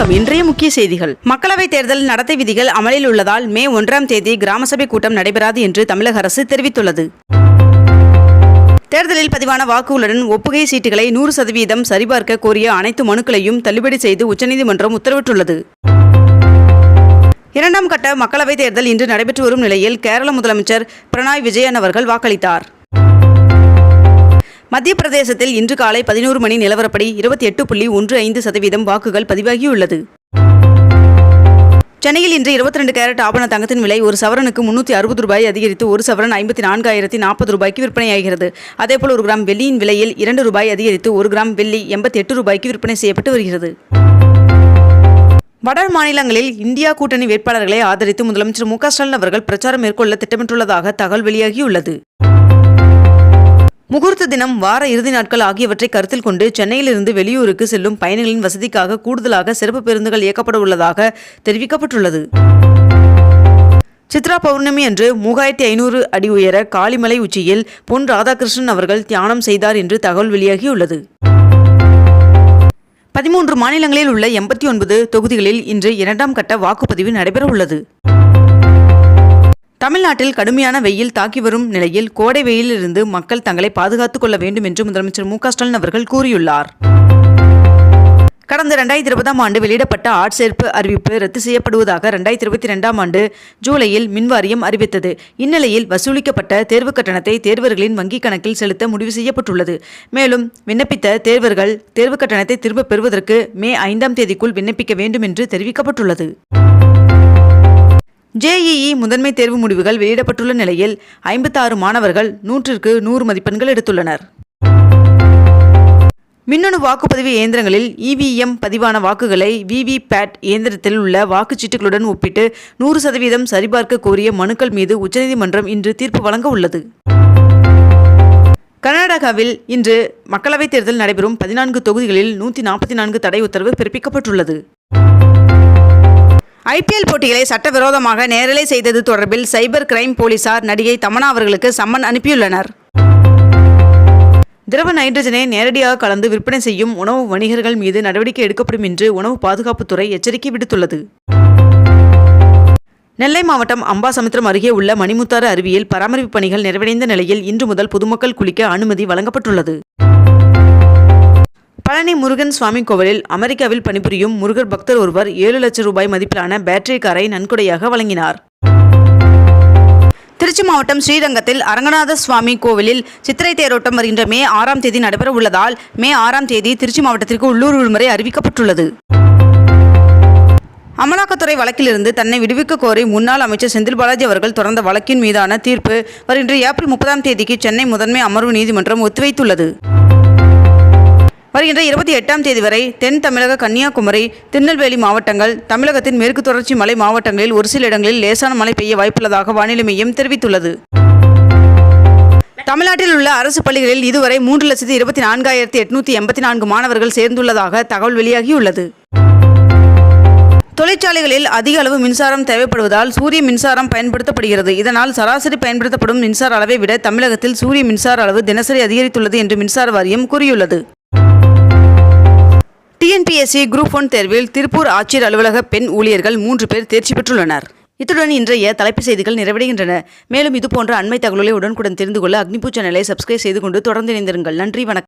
வணக்கம். இன்றைய முக்கிய செய்திகள். மக்களவைத் தேர்தல் நடத்தை விதிகள் அமலில் உள்ளதால் மே ஒன்றாம் தேதி கிராம சபை கூட்டம் நடைபெறாது என்று தமிழக அரசு தெரிவித்துள்ளது. தேர்தலில் பதிவான வாக்குகளுடன் ஒப்புகை சீட்டுகளை நூறு சதவீதம் சரிபார்க்க கோரிய அனைத்து மனுக்களையும் தள்ளுபடி செய்து உச்சநீதிமன்றம் உத்தரவிட்டுள்ளது. இரண்டாம் கட்ட மக்களவைத் தேர்தல் இன்று நடைபெற்று வரும் நிலையில் கேரள முதலமைச்சர் பினராயி விஜயன் அவர்கள் வாக்களித்தார். மத்திய பிரதேசத்தில் இன்று காலை பதினோரு மணி நிலவரப்படி இருபத்தி எட்டு புள்ளி ஒன்று ஐந்து சதவீதம் வாக்குகள் பதிவாகியுள்ளது. சென்னையில் இன்று இருபத்தி ரெண்டு கேரட் ஆபண தங்கத்தின் விலை ஒரு சவரனுக்கு முன்னூற்றி அறுபது ரூபாய் அதிகரித்து ஒரு சவரன் ஐம்பத்தி நான்காயிரத்தி நாற்பது ரூபாய்க்கு விற்பனையாகிறது. அதேபோல் ஒரு கிராம் வெள்ளியின் விலையில் இரண்டு ரூபாய் அதிகரித்து ஒரு கிராம் வெள்ளி எண்பத்தி எட்டு ரூபாய்க்கு விற்பனை செய்யப்பட்டு வருகிறது. வட மாநிலங்களில் இந்தியா கூட்டணி வேட்பாளர்களை ஆதரித்து முதலமைச்சர் மு க ஸ்டாலின் அவர்கள் பிரச்சாரம் மேற்கொள்ள திட்டமிட்டுள்ளதாக தகவல் வெளியாகியுள்ளது. முகூர்த்த தினம் வார இறுதி நாட்கள் ஆகியவற்றை கருத்தில் கொண்டு சென்னையிலிருந்து வெளியூருக்கு செல்லும் பயணிகளின் வசதிக்காக கூடுதலாக சிறப்பு பேருந்துகள் இயக்கப்பட உள்ளதாக தெரிவிக்கப்பட்டுள்ளது. சித்ரா பௌர்ணமி அன்று மூவாயிரத்தி ஐநூறு அடி உயர காளிமலை உச்சியில் பொன் ராதாகிருஷ்ணன் அவர்கள் தியானம் செய்தார் என்று தகவல் வெளியாகியுள்ளது. பதிமூன்று மாநிலங்களில் உள்ள எண்பத்தி ஒன்பது தொகுதிகளில் இன்று இரண்டாம் கட்ட வாக்குப்பதிவு நடைபெற உள்ளது தமிழ்நாட்டில் கடுமையான வெயில் தாக்கி வரும் நிலையில் கோடை வெயிலிருந்து மக்கள் தங்களை பாதுகாத்துக் கொள்ள வேண்டும் என்று முதலமைச்சர் மு ஸ்டாலின் அவர்கள் கூறியுள்ளார். கடந்த ரெண்டாயிரத்தி இருபதாம் ஆண்டு வெளியிடப்பட்ட ஆட்சேர்ப்பு அறிவிப்பு ரத்து செய்யப்படுவதாக ரெண்டாயிரத்தி இருபத்தி ரெண்டாம் ஆண்டு ஜூலையில் மின்வாரியம் அறிவித்தது. இந்நிலையில் வசூலிக்கப்பட்ட தேர்வு கட்டணத்தை தேர்வர்களின் வங்கிக் கணக்கில் செலுத்த முடிவு செய்யப்பட்டுள்ளது. மேலும் விண்ணப்பித்த தேர்வர்கள் தேர்வு கட்டணத்தை திரும்பப் பெறுவதற்கு மே ஐந்தாம் தேதிக்குள் விண்ணப்பிக்க வேண்டும் என்று தெரிவிக்கப்பட்டுள்ளது. ஜேஇஇ முதன்மை தேர்வு முடிவுகள் வெளியிடப்பட்டுள்ள நிலையில் ஐம்பத்தாறு மாணவர்கள் நூற்றிற்கு நூறு மதிப்பெண்கள் எடுத்துள்ளனர். மின்னணு வாக்குப்பதிவு இயந்திரங்களில் இவிஎம் பதிவான வாக்குகளை விவிபேட் இயந்திரத்தில் உள்ள வாக்குச்சீட்டுகளுடன் ஒப்பிட்டு நூறு சதவீதம் சரிபார்க்க கோரிய மனுக்கள் மீது உச்சநீதிமன்றம் இன்று தீர்ப்பு வழங்க உள்ளது. கர்நாடகாவில் இன்று மக்களவைத் தேர்தல் நடைபெறும் பதினான்கு தொகுதிகளில் நூற்றி நாற்பத்தி நான்கு தடை உத்தரவு பிறப்பிக்கப்பட்டுள்ளது. ஐபிஎல் போட்டிகளை சட்டவிரோதமாக நேரலை செய்தது தொடர்பில் சைபர் கிரைம் போலீசார் நடிகை தமனா அவர்களுக்கு சம்மன் அனுப்பியுள்ளனர். திரவ நைட்ரஜனை நேரடியாக கலந்து விற்பனை செய்யும் உணவு வணிகர்கள் மீது நடவடிக்கை எடுக்கப்படும் என்று உணவு பாதுகாப்புத்துறை எச்சரிக்கை விடுத்துள்ளது. நெல்லை மாவட்டம் அம்பாசமுத்திரம் அருகே உள்ள மணிமுத்தாறு அருவியில் பராமரிப்பு பணிகள் நிறைவடைந்த நிலையில் இன்று முதல் பொதுமக்கள் குளிக்க அனுமதி வழங்கப்பட்டுள்ளது. பழனி முருகன் சுவாமி கோவிலில் அமெரிக்காவில் பணிபுரியும் முருகர் பக்தர் ஒருவர் ஏழு லட்சம் ரூபாய் மதிப்பிலான பேட்டரி காரை நன்கொடையாக வழங்கினார். திருச்சி மாவட்டம் ஸ்ரீரங்கத்தில் அரங்கநாத சுவாமி கோவிலில் சித்திரை தேரோட்டம் வருகின்ற மே ஆறாம் தேதி நடைபெற உள்ளதால் மே ஆறாம் தேதி திருச்சி மாவட்டத்திற்கு உள்ளூர் விடுமுறை அறிவிக்கப்பட்டுள்ளது. அமலாக்கத்துறை வழக்கிலிருந்து தன்னை விடுவிக்க கோரி முன்னாள் அமைச்சர் செந்தில் பாலாஜி அவர்கள் தொடர்ந்த வழக்கின் மீதான தீர்ப்பு வருகின்ற ஏப்ரல் முப்பதாம் தேதிக்கு சென்னை முதன்மை அமர்வு நீதிமன்றம் ஒத்திவைத்துள்ளது. வருகின்ற இருபத்தி எட்டாம் தேதி வரை தென் தமிழக கன்னியாகுமரி திருநெல்வேலி மாவட்டங்கள் தமிழகத்தின் மேற்கு தொடர்ச்சி மலை மாவட்டங்களில் ஒரு சில இடங்களில் லேசான மழை பெய்ய வாய்ப்புள்ளதாக வானிலை மையம் தெரிவித்துள்ளது. தமிழ்நாட்டில் உள்ள அரசு பள்ளிகளில் இதுவரை மூன்று லட்சத்தி இருபத்தி நான்காயிரத்தி எட்நூத்தி எண்பத்தி நான்கு மாணவர்கள் சேர்ந்துள்ளதாக தகவல் வெளியாகியுள்ளது. தொழிற்சாலைகளில் அதிக அளவு மின்சாரம் தேவைப்படுவதால் சூரிய மின்சாரம் பயன்படுத்தப்படுகிறது. இதனால் சராசரி பயன்படுத்தப்படும் மின்சார அளவை விட தமிழகத்தில் சூரிய மின்சார அளவு தினசரி அதிகரித்துள்ளது என்று மின்சார வாரியம் கூறியுள்ளது. டிஎன்பிஎஸ்சி குரூப் ஒன் தேர்வில் திருப்பூர் ஆட்சியர் அலுவலக பெண் ஊழியர்கள் மூன்று பேர் தேர்ச்சி பெற்றுள்ளனர். இத்துடன் இன்றைய தலைப்பு செய்திகள் நிறைவடைகின்றன. மேலும் இதுபோன்ற அண்மை தகவலை உடனுக்குடன் தெரிந்து கொள்ள அக்னிபூ சேனலை சப்ஸ்கிரைப் செய்து கொண்டு தொடர்ந்து இணைந்திருங்கள். நன்றி வணக்கம்.